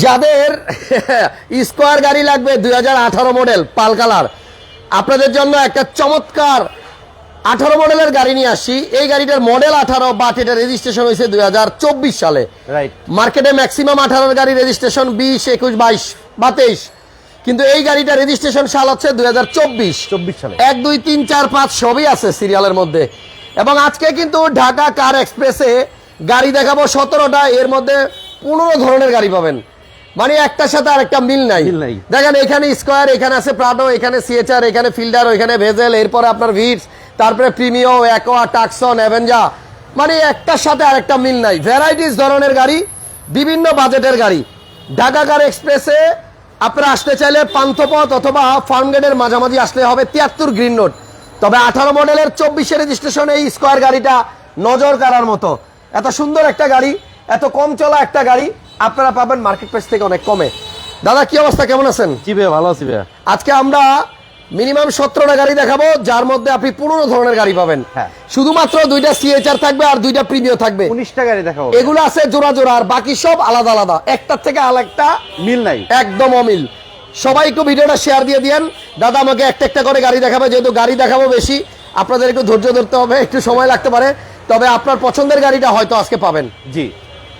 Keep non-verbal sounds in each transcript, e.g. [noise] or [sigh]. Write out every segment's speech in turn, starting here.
যাদের [laughs] স্কোয়ার গাড়ি লাগবে দুই হাজার আঠারো মডেল পাল কালার। আপনাদের জন্য একটা চমৎকার আঠারো মডেলের গাড়ি নিয়ে আসছি। এই গাড়িটার মডেল আঠারো বাট এটা রেজিস্ট্রেশন হয়েছে দুই সালে। রাইট মার্কেটে ম্যাক্সিমাম আঠারোর গাড়ি রেজিস্ট্রেশন বিশ একুশ বাইশ বা তেইশ। কিন্তু এই গাড়িটা রেজিস্ট্রেশন সাল হচ্ছে দুই হাজার চব্বিশ। সালে। এক দুই তিন চার পাঁচ সবই আছে সিরিয়ালের মধ্যে। এবং আজকে কিন্তু ঢাকা কার এক্সপ্রেসে গাড়ি দেখাবো সতেরোটা এর মধ্যে পনেরো ধরনের গাড়ি পাবেন। মানে একটার সাথে আরেকটা মিল নাই। মিল নাই। দেখেন এখানে স্কোয়ার এখানে আছে প্রাডো এখানে সিএচআর এখানে ফিল্ডার এখানে ভেজেল এরপরে আপনার ভিটস তারপরে প্রিমিও অ্যাকোয়া টাকসন অ্যাভেঞ্জা। মানে একটার সাথে আরেকটা মিল নাই। ভ্যারাইটিস ধরনের গাড়ি বিভিন্ন বাজেটের গাড়ি। ঢাকা কার এক্সপ্রেসে আপনারা আসতে চাইলে পান্থপথ অথবা ফার্মগেটের মাঝামাঝি আসলে হবে তিয়াত্তর গ্রিন রোড তবে আঠারো মডেলের চব্বিশে রেজিস্ট্রেশন এই স্কোয়ার গাড়িটা নজর কাড়ার মতো। এত সুন্দর একটা গাড়ি এত কম চলা একটা গাড়ি আপনারা পাবেন মার্কেট প্রাইস থেকে অনেক কমে। দাদা কি অবস্থা? কেমন আছেন? জি ভাইয়া ভালো আছি ভাইয়া। আজকে আমরা মিনিমাম সতেরোটা গাড়ি দেখাবো যার মধ্যে আপনি পনেরো ধরনের গাড়ি পাবেন। হ্যাঁ। শুধুমাত্র দুইটা সিএচআর থাকবে আর দুইটা প্রিমিয় থাকবে। উনিশটা গাড়ি দেখাবো এগুলো আছে জোড়া জোড়া আর বাকি সব আলাদা আলাদা। একটার থেকে আরেকটা মিল নাই। একদম অমিল। সবাই একটু ভিডিওটা শেয়ার দিয়ে দিয়েন। দাদা আমাকে একটা একটা করে গাড়ি দেখাবে যেহেতু গাড়ি দেখাবো বেশি। আপনাদের একটু ধৈর্য ধরতে হবে একটু সময় লাগতে পারে। তবে আপনার পছন্দের গাড়িটা হয়তো আজকে পাবেন। জি।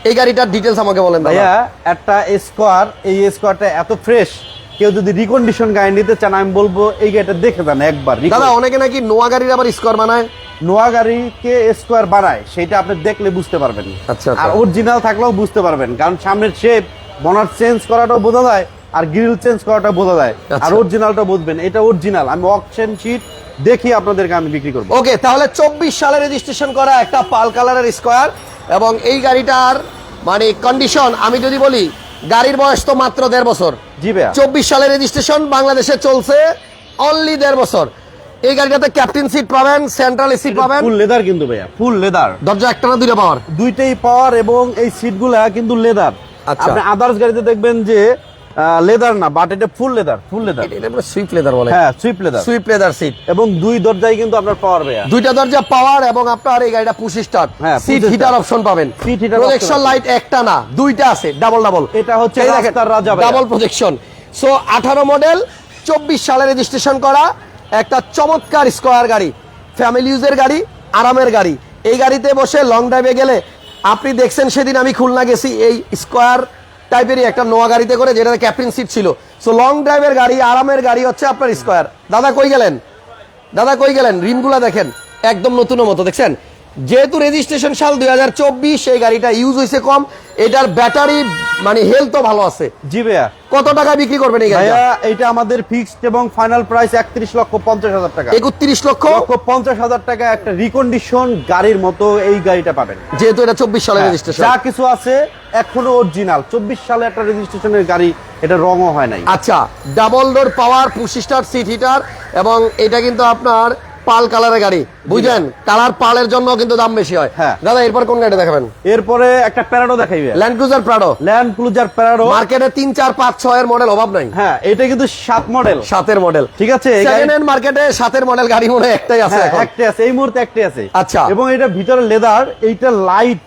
এই গাড়িটার ডিটেলস আমাকে বলেন ভাইয়া একটা স্কোয়ার এই স্কোয়ারটা এত ফ্রেশ কেউ যদি রিকন্ডিশন গাড়ি নিতে চান আমি বলব এই গাড়িটা দেখে যান একবার দাদা অনেকে নাকি নোয়া গাড়ির আবার স্কোয়ার বানায়। নোয়া গাড়িকে স্কোয়ার বানায় সেটা আপনি দেখলে বুঝতে পারবেন। আচ্ছা, আচ্ছা। আর অরিজিনাল থাকলেও বুঝতে পারবেন কারণ সামনের শেপ বনার চেঞ্জ করাটাও বোঝা যায় আর গ্রিল চেঞ্জ করাটা বোঝা যায়। আচ্ছা। আর অরিজিনালটা বুঝবেন এটা অরিজিনাল আমি অকশন শিট দেখি আপনাদেরকে আমি বিক্রি করব। ওকে তাহলে চব্বিশ সালে রেজিস্ট্রেশন করা একটা পাল কালারের স্কোয়ার এবং এই গাড়িটার মানে কন্ডিশন আমি যদি বলি গাড়ির বয়স তো মাত্র দেড় বছর। চব্বিশ সালের রেজিস্ট্রেশন বাংলাদেশে চলছে অনলি দেড় বছর। এই গাড়িটাতে ক্যাপ্টেন সিট পাবেন সেন্ট্রাল এসি পাবেন। ফুল লেদার কিন্তু ভাইয়া ফুল লেদার দরজা একটা না দুইটা পাওয়ার? দুইটাই পাওয়ার এবং এই সিটগুলা কিন্তু লেদার আচ্ছা। আপনি আদার্স গাড়িতে দেখবেন যে লেদার না বাট এটা full leather full leather sweep leather বলে। হ্যাঁ sweep leather sweep leather seat এবং দুই দরজায় কিন্তু আপনার পাওয়ার ভাইয়া দুইটা দরজা পাওয়ার এবং আপনার এই গাড়িটা push start seat heater option পাবেন। Seat heater প্রজেকশন লাইট একটা না দুইটা আছে ডাবল ডাবল এটা হচ্ছে রাস্তার রাজা ডাবল প্রজেকশন সো আঠারো মডেল চব্বিশ সালে রেজিস্ট্রেশন করা একটা চমৎকার স্কোয়ার গাড়ি। ফ্যামিলি ইউজের গাড়ি আরামের গাড়ি। এই গাড়িতে বসে লং ড্রাইভে গেলে আপনি দেখছেন সেদিন আমি খুলনা গেছি এই স্কোয়ার টাইপেরই একটা নোয়া গাড়িতে করে যেটাতে ক্যাপ্টেন সিট ছিল। সো লং ড্রাইভের গাড়ি, আরামের গাড়ি হচ্ছে আপনার স্কোয়ার দাদা কই গেলেন? দাদা কই গেলেন? রিমগুলা দেখেন। একদম নতুনের মতো, দেখছেন? যেহেতু রেজিস্ট্রেশন সাল দুই হাজার চব্বিশ এই গাড়িটা ইউজ হয়েছে কম। এটার ব্যাটারি মানে হেলথও ভালো আছে। জি ভাইয়া। কত টাকা বিক্রি করবেন এই গাড়িটা? এটা আমাদের ফিক্সড এবং ফাইনাল প্রাইস একত্রিশ লক্ষ পঞ্চাশ হাজার টাকা। একত্রিশ লক্ষ? লক্ষ পঞ্চাশ হাজার টাকা একটা রিকন্ডিশন গাড়ির মতো এই গাড়িটা পাবেন। যেহেতু এটা চব্বিশ সালের হ্যাঁ, রেজিস্ট্রেশন যা কিছু আছে এখনও অরিজিনাল চব্বিশ সালে একটা রেজিস্ট্রেশনের গাড়ি এটা রঙও হয় নাই। আচ্ছা double door power push start seat heater এবং এটা কিন্তু আপনার পাল কালারের গাড়ি। বুঝলেন? কালার পালের জন্য কিন্তু দাম বেশি হয়। হ্যাঁ। দাদা এরপর কোন গাড়ি দেখাবেন? এরপরে একটা Prado দেখাইবে। Land Cruiser Prado Land Cruiser Prado মার্কেটে তিন চার পাঁচ ছয় এর মডেল অভাব নাই। হ্যাঁ এটা কিন্তু সাত মডেল সাতের মডেল ঠিক আছে সেকেন্ড হ্যান্ড মার্কেটে সাতের মডেল গাড়ি মনে একটাই আছে হ্যাঁ, একটাই আছে এই মুহূর্তে একটাই আছে। আচ্ছা। এবং এটা ভিতরে লেদার এইটা লাইট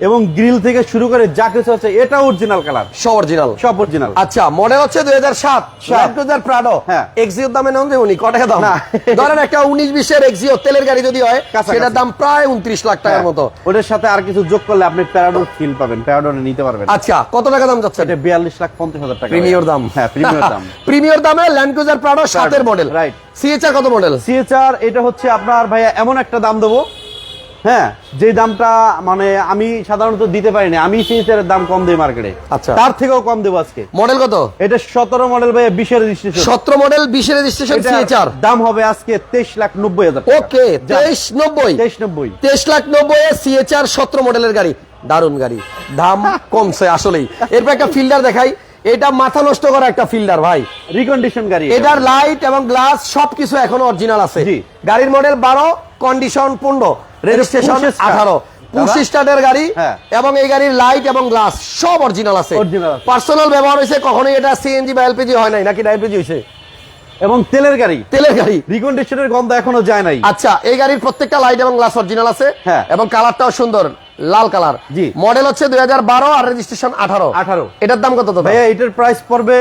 এবং গ্রিল থেকে শুরু করে যা কিছু আছে এটা অরিজিনাল কালার সব অরিজিনাল সব অরিজিনাল আচ্ছা মডেল হচ্ছে দুই হাজার সাত। সাত। প্রাডো হ্যাঁ। এক্সিওর দামে নাম উনি ক টাকা দাম ধরেন একটা উনিশ বিশের এক্সিও তেলের গাড়ি যদি হয় সেটার দাম প্রায় উনত্রিশ লাখ টাকার মতো। ওটার সাথে আর কিছু যোগ করলে আপনি প্যারাডোর ফিল পাবেন। প্যারাডোর নিতে পারবেন। আচ্ছা কত টাকা দাম যাচ্ছে এটা বিয়াল্লিশ লাখ পঞ্চাশ হাজার টাকা। প্রিমিয়র দাম। হ্যাঁ প্রিমিয়র দাম। [laughs] প্রিমিয়র দামে ল্যান্ড ক্রুজার প্রাডো সাতের মডেল রাইট সিএচআর কত মডেল সিএচআর এটা হচ্ছে আপনার ভাইয়া এমন একটা দাম দেবো। হ্যাঁ যে দামটা মানে আমি সাধারণত দিতে পারি না আমি এর দাম কম দিই মার্কেটে আচ্ছা। তার থেকেও কম দেবো আজকে। মডেল কত? এটা সতেরো মডেল ভাইয়া বিশের রেজিস্ট্রেশন সতেরো মডেল বিশের রেজিস্ট্রেশন সিএচআর দাম হবে আজকে তেইশ লাখ নব্বই হাজার ওকে তেইশ নব্বই। তেইশ নব্বই। তেইশ লাখ নব্বই সিএচআর সতেরো মডেলের গাড়ি। দারুণ গাড়ি। দাম কমছে আসলেই। এরপর একটা ফিল্ডার দেখাই। এটা মাথা নষ্ট করা একটা ফিল্ডার ভাই। রিকন্ডিশন গাড়ি এটা। এটার লাইট এবং গ্লাস সবকিছু এখনও অরিজিনাল আছে। গাড়ির মডেল বারো কন্ডিশন পনেরো রেজিস্ট্রেশন। আঠারো। পুশ স্টার্টের গাড়ি হ্যাঁ। এবং এই গাড়ির লাইট এবং গ্লাস সব অরিজিনাল আছে। পার্সোনাল ব্যবহার হয়েছে কখনোই এটা সিএনজি বা এলপিজি হয় নাই নাকি এলপিজি হয়েছে? এবং তেলের গাড়ি। তেলের গাড়ি। রিকন্ডিশনের গন্ধ এখনও যায় নাই। আচ্ছা এই গাড়ির প্রত্যেকটা লাইট এবং গ্লাস অরিজিনাল আছে। হ্যাঁ। এবং কালারটাও সুন্দর। লাল কালার। জি। মডেল হচ্ছে দুই আর রেজিস্ট্রেশন আঠারো। 18 এটার দাম কত ভাইয়া এটার প্রাইস পড়বে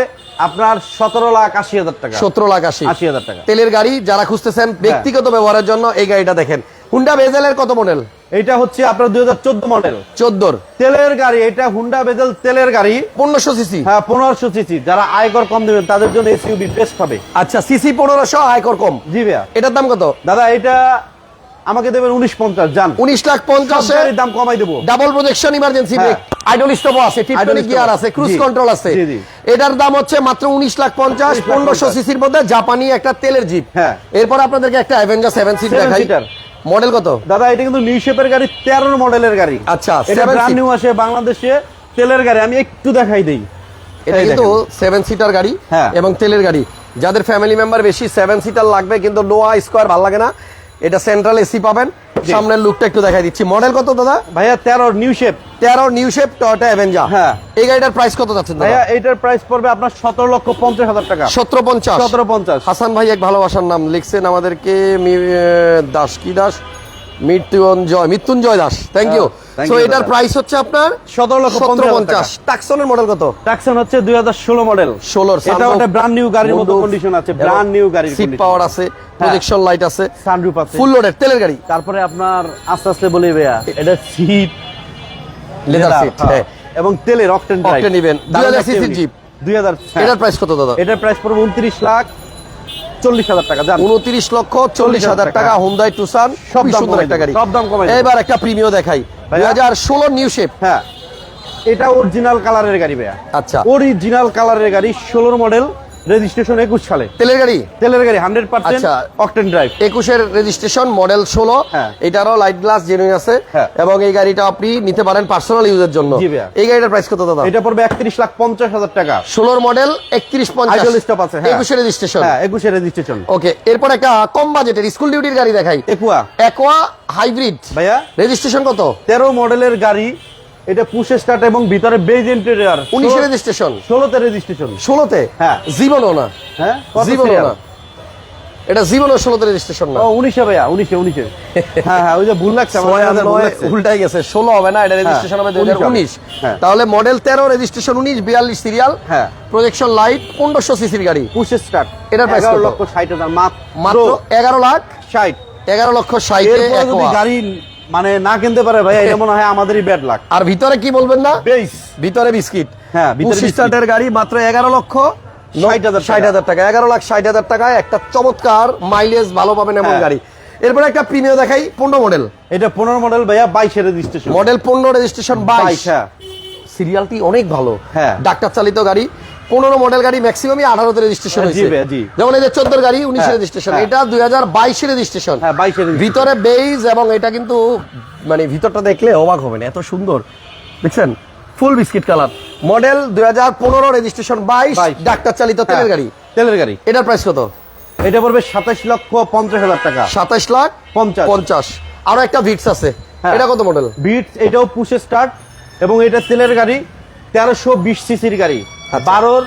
আপনার সতেরো লাখ আশি হাজার টাকা। সতেরো লাখ আশি। আশি হাজার টাকা। তেলের গাড়ি যারা খুঁজতেছেন ব্যক্তিগত ব্যবহারের জন্য এই গাড়িটা দেখেন। হুন্ডা বেজেলের কত মডেল এটা হচ্ছে আপনার দুই হাজার চোদ্দ মডেল চোদ্দোর। তেলের গাড়ি এটা হুন্ডা বেজেল তেলের গাড়ি। পনেরোশো সিসি হ্যাঁ পনেরোশো সিসি যারা আয়কর কম দেবেন তাদের জন্য এসইউবি বেস্ট হবে। আচ্ছা সিসি পনেরোশো আয়কর কম। জি ভাইয়া। এটার দাম কত? দাদা এটা আমাকে দেবেন উনিশ পঞ্চাশ জান উনিশ লাখ পঞ্চাশে দাম কমাই দেবো। ডাবল প্রজেকশন ইমার্জেন্সি হ্যাঁ। আইডল স্টপ আছে টিপটনিক গিয়ার আছে। আছে ক্রুজ কন্ট্রোল আছে। জি, জি। এটার দাম হচ্ছে মাত্র উনিশ লাখ পঞ্চাশ পনেরোশো সিসির মধ্যে জাপানি একটা তেলের জিপ হ্যাঁ। এরপর আপনাদেরকে একটা অ্যাভেঞ্জার সেভেন সিট দেখাই। মডেল কত? দাদা এটা কিন্তু নিউ শেপের গাড়ি মডেলের আচ্ছা, এটা seven নিউ আসে বাংলাদেশে তেলের গাড়ি। আমি একটু দেখাই দেই। এটা এই কিন্তু সেভেন সিটার গাড়ি হ্যাঁ। এবং তেলের গাড়ি। যাদের ফ্যামিলি মেম্বার বেশি সেভেন সিটার লাগবে কিন্তু নোয়া স্কোয়ার ভালো লাগে না। এটা সেন্ট্রাল এসি পাবেন। সামনের লুকটা একটু দেখাই দিচ্ছি। মডেল কত দাদা? ভাইয়া তেরো নিউ শেপ তেরো নিউ শেপ টয়টা অ্যাভেঞ্জার হ্যাঁ। এই গাড়িটার প্রাইস কত যাচ্ছে ভাইয়া এইটার প্রাইস পড়বে আপনার সতেরো লক্ষ পঞ্চাশ হাজার টাকা। সতেরো পঞ্চাশ। সতেরো পঞ্চাশ। হাসান ভাই এক ভালোবাসার নাম লিখছেন আমাদেরকে মি- দাস কি Das? Mrityunjoy Mrityunjoy Das. Thank you so এটার। প্রাইস হচ্ছে আপনার সতেরো লক্ষ সতেরো পঞ্চাশ পঞ্চাশ। টাকসনের মডেল কত? হচ্ছে দুই হাজার ষোলো মডেল 16 এটা ব্র্যান্ড নিউ গাড়ির মতো কন্ডিশন আছে ব্র্যান্ড নিউ গাড়ির সিট পাওয়ার আছে প্রজেকশন লাইট আছে সানরুফ আছে। ফুল তেলের গাড়ি। তারপরে আপনার আস্তে আস্তে বলি ভাইয়া এটা সিট লেদার সিট হ্যাঁ। এবং তেলের octane drive Octane even, 2000 cc Jeep। দুই হাজার এটার প্রাইস কত দাদা? এটার প্রাইস পড়বে উনত্রিশ লাখ চল্লিশ হাজার টাকা উনত্রিশ লক্ষ চল্লিশ হাজার টাকা হুন্দাই টুসান সব সুন্দর একটা গাড়ি। সব দাম কমাই এবার একটা প্রিমিয় দেখাই। ভাইয়া? হাজার ষোলো নিউ শেপ হ্যাঁ। এটা অরিজিনাল কালারের গাড়ি ভাইয়া। আচ্ছা। অরিজিনাল কালারের গাড়ি ষোলোর মডেল রেজিস্ট্রেশন একুশ সালে। তেলের গাড়ি? তেলের গাড়ি হান্ড্রেড পার্সেন্ট। অকটেন ড্রাইভ একুশের রেজিস্ট্রেশন মডেল ষোলো। হ্যাঁ। এটারও লাইট গ্লাস জেনুইন আছে। হ্যাঁ। এবং এই গাড়িটা আপনি নিতে পারেন পার্সোনাল ইউজের জন্য। এই গাড়িটার প্রাইস কত দাদা? এটা পড়বে একত্রিশ লাখ পঞ্চাশ হাজার টাকা। ষোলোর মডেল একত্রিশ পঞ্চাশ। স্টপ আছে একুশের রেজিস্ট্রেশন একুশে রেজিস্ট্রেশন ওকে এরপর একটা কম বাজেটের স্কুল ডিউটির গাড়ি দেখাই। একুয়া একোয়া হাইব্রিড ভাইয়া। রেজিস্ট্রেশন কত? তেরো মডেলের গাড়ি এটা পুশ স্টার্ট এবং ভিতরে বেজ ইন্টেরিয়ার। উনিশের রেজিস্ট্রেশন ষোলোতে রেজিস্ট্রেশন ষোলোতে? হ্যাঁ। জীবনও না। হ্যাঁ? জীবনও না। এটা জীবনও ষোলোতে রেজিস্ট্রেশন না। উনিশে ভাইয়া উনিশে উনিশে। [laughs] হ্যাঁ হ্যাঁ ওই যে ভুল লাগছে। উল্টাই গেছে ষোলো হবে না এটা রেজিস্ট্রেশন হবে হাজার 19 উনিশ। হ্যাঁ। তাহলে মডেল তেরো রেজিস্ট্রেশন উনিশ বিয়াল্লিশ সিরিয়াল হ্যাঁ। প্রজেকশন লাইট পনেরোশো সিসির গাড়ি। Push start. এটার এগারো লক্ষ ষাট হাজার মাত্র এগারো লাখ? ষাট। এগারো লক্ষ ষাটে গাড়ি মানে না কিনতে পারে ভাইয়া এটা [laughs] মনে হয় আমাদেরই ব্যাড লাক আর ভিতরে কি বলবেন না? বেশ। ভিতরে বিস্কিট। হ্যাঁ, ভিতরে স্টার্টের গাড়ি মাত্র এগারো লক্ষ 60,000 টাকা। ষাট হাজার টাকা এগারো লাখ ষাট হাজার টাকায় একটা চমৎকার মাইলেজ ভালো পাবেন এমন হ্যাঁ। গাড়ি। এরপরে একটা প্রিমিয় দেখাই পনেরো মডেল এটা পনেরো মডেল ভাইয়া বাইশের রেজিস্ট্রেশন মডেল পনেরো রেজিস্ট্রেশন বাইশ। হ্যাঁ। সিরিয়ালটি অনেক ভালো। হ্যাঁ। ডাক্তার চালিত গাড়ি। পনেরো মডেল গাড়ি ম্যাক্সিমামই আঠারোতে রেজিস্ট্রেশন হ্যাঁ, হয়েছে। যেমন এই যে চোদ্দোর গাড়ি উনিশে হ্যাঁ, রেজিস্ট্রেশন হ্যাঁ। এটা দুই হাজার বাইশে রেজিস্ট্রেশন ভিতরে বেইজ এবং এটা কিন্তু মানে ভিতরটা দেখলে অবাক হবেন এত সুন্দর। দেখছেন? ফুল বিস্কিট কালার মডেল দুই হাজার পনেরো রেজিস্ট্রেশন বাইশ 22 ডাক্তার চালিত তেলের গাড়ি। তেলের গাড়ি। এটার প্রাইস কত? এটা পড়বে সাতাশ লক্ষ পঞ্চাশ হাজার টাকা। সাতাশ লাখ পঞ্চাশ। পঞ্চাশ। আরও একটা ভিটস আছে। এটা কত মডেল বিট এটাও পুশ স্টার্ট এবং এটা তেলের গাড়ি তেরোশো বিশ সিসির গাড়ি। বারোর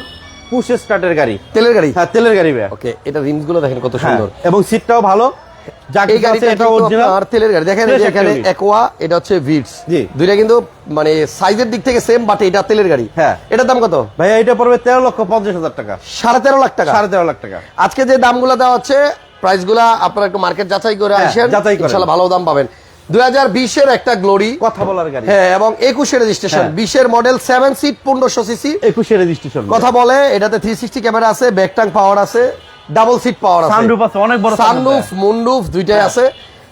পুশ স্টার্টের গাড়ি। তেলের গাড়ি? হ্যাঁ তেলের গাড়ি ভাইয়া। ওকে এটা রিমসগুলো দেখেন কত হ্যাঁ, সুন্দর। এবং সিটটাও ভালো। যা এই গাড়িটা এটা অরিজিনাল আপনার তেলের গাড়ি। দেখেন যে এখানে একোয়া এটা হচ্ছে ভিটস দুইটা কিন্তু মানে সাইজের দিক থেকে সেম বাট এটা তেলের গাড়ি। হ্যাঁ। এটার দাম কত? ভাইয়া এটা পড়বে তেরো লক্ষ পঞ্চাশ হাজার টাকা। সাড়ে তেরো লাখ টাকা। সাড়ে তেরো লাখ টাকা। আজকে যে দামগুলো দেওয়া হচ্ছে প্রাইসগুলা আপনারা একটু মার্কেট যাচাই করে হ্যাঁ, আসেন। ভালো দাম পাবেন। দুই হাজার বিশের একটা গ্লোরি কথা বলার গাড়ি। হ্যাঁ এবং একুশের রেজিস্ট্রেশন হ্যাঁ। বিশের মডেল সেভেন সিট পনেরোশো সিসি একুশে রেজিস্ট্রেশন কথা বলে এটাতে থ্রি সিক্সটি ক্যামেরা আছে ব্যাকটাং পাওয়ার আছে ডাবল সিট পাওয়ার আছে। সানরুফ আছে অনেক বড় সানরুফ মুনরুফ দুইটাই হ্যাঁ। আছে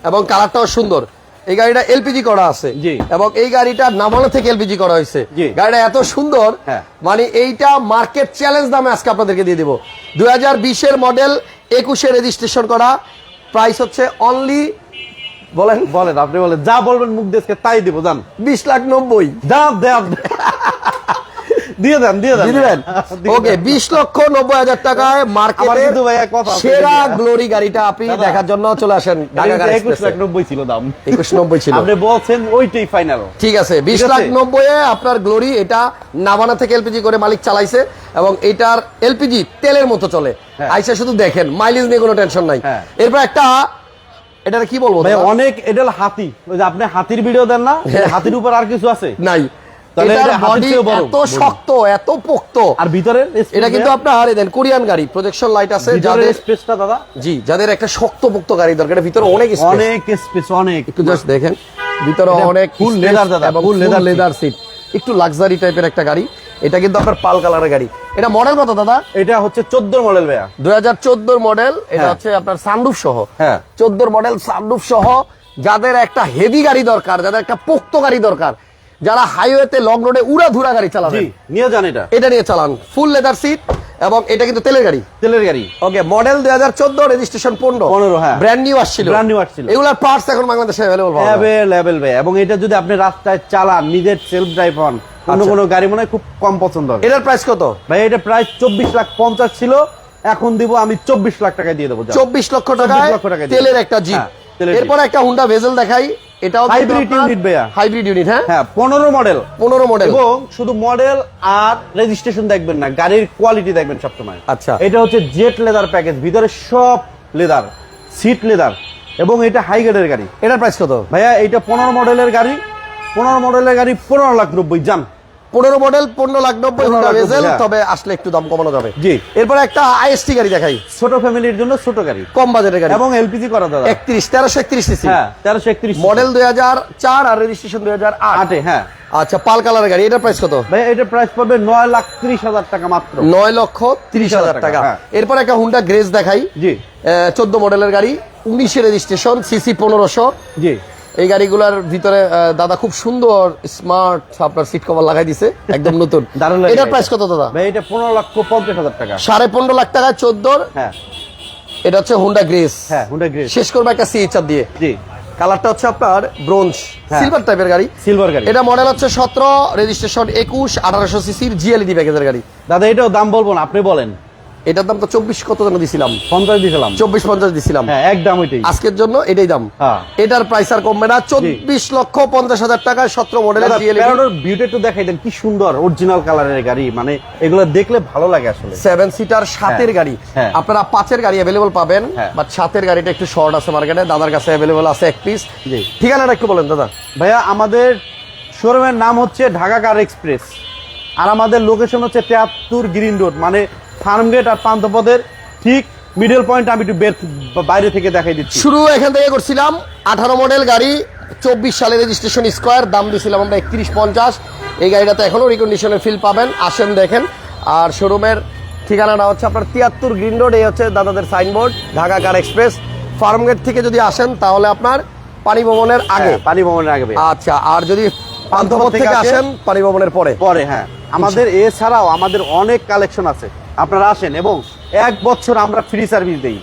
এবং কালারটাও সুন্দর। এই গাড়িটা এলপিজি করা আছে। এবং এই গাড়িটা নামানো থেকে এলপিজি করা হয়েছে। গাড়িটা এত সুন্দর হ্যাঁ। মানে এইটা মার্কেট চ্যালেঞ্জ দামে আজকে আপনাদেরকে দিয়ে দিব। দুই হাজার বিশের মডেল একুশে রেজিস্ট্রেশন করা। প্রাইস হচ্ছে অনলি বলেন? বলেন আপনি বলেন। যা বলবেন মুখ দেশকে তাই দিব জান বিশ লাখ নব্বই। দাম দেন দিয়ে দেন। দিয়ে দেন। [laughs] দিবেন ওকে বিশ লক্ষ নব্বই হাজার টাকায় মার্কেটে কিন্তু ভাই এক কথা আছে সেরা গ্লোরি গাড়িটা আপনি দেখার জন্য চলে আসেন ঢাকা এটা গাড়ি একুশ লাখ নব্বই ছিল দাম। একুশ নব্বই ছিল। আপনি বলছেন ওইটাই ফাইনাল ঠিক আছে বিশ লাখ নব্বই আপনার গ্লোরি এটা নাভানা থেকে এলপিজি করে মালিক চালাইছে এবং এটার এলপিজি তেলের মতো চলে। হ্যাঁ। আইসা শুধু দেখেন মাইলেজ নিয়ে কোনো টেনশন নাই। হ্যাঁ। এরপর একটা এটা কি বলব ভাই অনেক এটা হলো হাতি। ওই যে আপনি হাতির ভিডিও দেন না। হাতির উপর আর কিছু আছে? নাই। এত শক্ত এত পোক্ত। আর ভিতরের এটা কিন্তু আপনার দেন কোরিয়ান গাড়ি প্রজেকশন লাইট আছে যাদের স্পেসটা দাদা। জি যাদের একটা শক্ত পোক্ত গাড়ি দরকার ভিতরে অনেক। অনেক স্পেস অনেক। একটু জাস্ট দেখেন ভিতরে অনেক দাদা, ফুল leather লেদার সিট একটু লাক্সারি টাইপের একটা গাড়ি। এটা কিন্তু আপনার পাল কালারের গাড়ি। এটা মডেল কত দাদা? এটা হচ্ছে চোদ্দ মডেল ভাইয়া। দুই হাজার চোদ্দোর মডেল এটা হ্যাঁ। হচ্ছে আপনার সানরুফ সহ। হ্যাঁ। চোদ্দোর মডেল সানরুফ সহ যাদের একটা হেভি গাড়ি দরকার যাদের একটা পোক্ত গাড়ি দরকার যারা হাইওয়েতে লং রোডে উড়া ধুরা গাড়ি চালাবেন। জি নিয়ে যান এটা। এটা নিয়ে চালান। ফুল লেদার সিট এবং এটা কিন্তু তেলের গাড়ি। তেলের গাড়ি। ওকে মডেল দুই হাজার চোদ্দ রেজিস্ট্রেশন পনেরো। 15 হ্যাঁ। ব্র্যান্ড নিউ আসছিল। Brand new আসছিল। এগুলার পার্টস এখন বাংলাদেশে অ্যাভেলেবল অ্যাভেলেবল ভাই এবং এটা যদি আপনি রাস্তায় চালান নিজের সেলফ ড্রাইভ হন অন্য আচ্ছা। কোনো গাড়ি মনে হয় খুব কম পছন্দ হবে। এটার প্রাইস কত? ভাই এটা প্রায় চব্বিশ লাখ পঞ্চাশ ছিল এখন দিব আমি চব্বিশ লাখ টাকা দিয়ে দেবো। চব্বিশ লক্ষ 24 লক্ষ দিয়ে তেলের একটা জিপ হ্যাঁ, এরপর একটা হুন্ডা ভেজেল দেখাই এটাও হাইব্রিড unit ভাইয়া। হাইব্রিড ইউনিট হ্যাঁ? হ্যাঁ পনেরো মডেল পনেরো মডেল এবং শুধু মডেল আর রেজিস্ট্রেশন দেখবেন না গাড়ির কোয়ালিটি দেখবেন সবসময়। আচ্ছা। এটা হচ্ছে জেট লেদার প্যাকেজ ভিতরে সব লেদার সিট লেদার এবং এটা হাই গ্রেডের গাড়ি। এটার প্রাইস কত? ভাইয়া এটা পনেরো মডেলের গাড়ি পনেরো মডেলের গাড়ি পনেরো লাখ নব্বই জান। পনেরো মডেল পনেরো লাখ নব্বই 15 ভেজেল হ্যাঁ। তবে আসলে একটু দাম কমানো যাবে। জি। এরপর একটা আইএসটি গাড়ি দেখাই। ছোট ফ্যামিলির জন্য ছোট গাড়ি। কম বাজেটের গাড়ি। এবং এলপিজি করা দাদা। একত্রিশ তেরোশো একত্রিশ সিসি হ্যাঁ তেরোশো একত্রিশ মডেল দুই হাজার চার আর রেজিস্ট্রেশন দুই হাজার আট। আটে হ্যাঁ। আচ্ছা পাল কালারের গাড়ি এটার প্রাইস কত? ভাই এটা প্রাইস পড়বে নয় লাখ ত্রিশ হাজার টাকা মাত্র। নয় লক্ষ তিরিশ হাজার টাকা, টাকা হ্যাঁ। এরপর একটা হুন্ডা গ্রেস দেখাই। জি। চোদ্দ মডেলের গাড়ি উনিশে রেজিস্ট্রেশন সিসি পনেরোশো। জি। এই গাড়িগুলোর ভিতরে দাদা খুব সুন্দর স্মার্ট আপনার সিট কভার লাগাই দিছে একদম নতুন। [laughs] এটার প্রাইস কত দাদা? ভাই এটা পনেরো লক্ষ পঞ্চাশ হাজার টাকা। সাড়ে পনেরো লাখ টাকা চোদ্দোর। হ্যাঁ। এটা হচ্ছে হুন্ডা গ্রেস হ্যাঁ হুন্ডা গ্রেস শেষ করব একটা সিএচআর দিয়ে। জি। কালারটা হচ্ছে আপনার ব্রোঞ্জ। সিলভার টাইপের গাড়ি। সিলভার গাড়ি। এটা মডেল হচ্ছে সতেরো রেজিস্ট্রেশন একুশ আঠারোশো সিসির জিএলইডি প্যাকেজের গাড়ি। দাদা এটাও দাম বলব না আপনি বলেন। এটার দাম তো চব্বিশ কত যেন দিছিলাম? পঞ্চাশ দিছিলাম। চব্বিশ পঞ্চাশ দিছিলাম। হ্যাঁ এক দাম ওইটাই। আজকের জন্য এটাই দাম। হ্যাঁ। এটার প্রাইস আর কমবে না। চব্বিশ লক্ষ পঞ্চাশ হাজার টাকায় সতেরো মডেলের বিউটি একটু দেখাই দেন কি সুন্দর অরিজিনাল কালারের গাড়ি। মানে এগুলো দেখলে ভালো লাগে আসলে। সেভেন সিটার সাতের হ্যাঁ, গাড়ি। হ্যাঁ। আপনারা পাঁচের গাড়ি অ্যাভেলেবল পাবেন। বাট সাতের গাড়িটা একটু শর্ট আছে মার্কেটে দাদার কাছে অ্যাভেলেবল আছে এক পিস। ঠিকানাটা একটু বলেন দাদা। ভাইয়া আমাদের শোরুমের নাম হচ্ছে ঢাকা কার এক্সপ্রেস আর আমাদের লোকেশন হচ্ছে তেয়াত্তর গ্রিন রোড। মানে ফার্মগেট আর পান্থপথের ঠিক মিডল পয়েন্ট আমি একটু বাইরে থেকে দেখাই দিচ্ছি। শুরু এখান থেকে করছিলাম। আঠারো মডেল গাড়ি চব্বিশ সালে রেজিস্ট্রেশন স্কোয়ার দাম দিয়েছিলাম আমরা একত্রিশ পঞ্চাশ। এই গাড়িটাতে এখনও রিকন্ডিশনের ফিল পাবেন। আসেন দেখেন। আর শোরুমের ঠিকানাটা হচ্ছে আপনার তিয়াত্তর গ্রিন রোড এই হচ্ছে দাদাদের signboard Dhaka car express Farmgate থেকে যদি আসেন তাহলে আপনার পানি ভবনের আগে। হ্যাঁ, পানি ভবনের আগে আচ্ছা আর যদি পান্থপথ থেকে আসেন পানি ভবনের পরে। পরে হ্যাঁ। আমাদের এছাড়াও আমাদের অনেক কালেকশন আছে। আপনারা আসেন এবং এক বছর আমরা ফ্রি সার্ভিস দেই।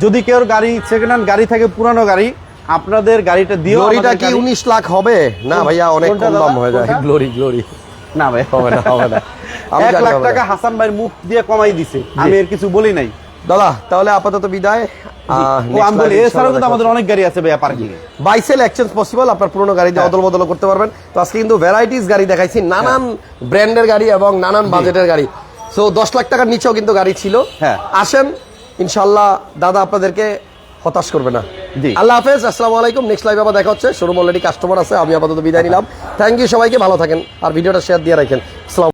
যদি কেউ গাড়ি সেকেন্ড হ্যান্ড গাড়ি থাকে পুরানো গাড়ি আপনাদের গাড়িটা দিও গ্লোরিটা কি গাড়ি- উনিশ লাখ হবে? না ভাইয়া অনেক কম দাম হয়ে যায়। গ্লোরি গ্লোরি না ভাই। হবে না হবে না। [laughs] এক লাখ টাকা হাসান ভাইয়ের মুখ দিয়ে কমাই দিছে। আমি এর কিছু বলি নাই। দাদা তাহলে আপাতত বিদায়। আহ, ও next আমি বলি এছাড়াও কিন্তু আমাদের অনেক গাড়ি আছে ভাইয়া পার্কিং বাইসেল এক্সচেঞ্জ পসিবল আপনার পুরোনো গাড়ি দিয়ে হ্যাঁ। অদল বদল করতে পারবেন। তো আজকে কিন্তু ভ্যারাইটিস গাড়ি দেখাইছি নানান ব্র্যান্ডের গাড়ি এবং নানান বাজেটের গাড়ি। সো দশ লাখ টাকার নিচেও কিন্তু গাড়ি ছিল। হ্যাঁ। আসেন ইনশাল্লাহ দাদা আপনাদেরকে হতাশ করবে না। আল্লাহ হাফেজ আসসালামু আলাইকুম। নেক্সট লাইভ আবার দেখা হচ্ছে। শোরুম অলরেডি কাস্টমার আছে আমি আপাতত বিদায় নিলাম। থ্যাংক ইউ সবাইকে ভালো থাকেন। আর ভিডিওটা শেয়ার দিয়ে রাখেন। আসসালাম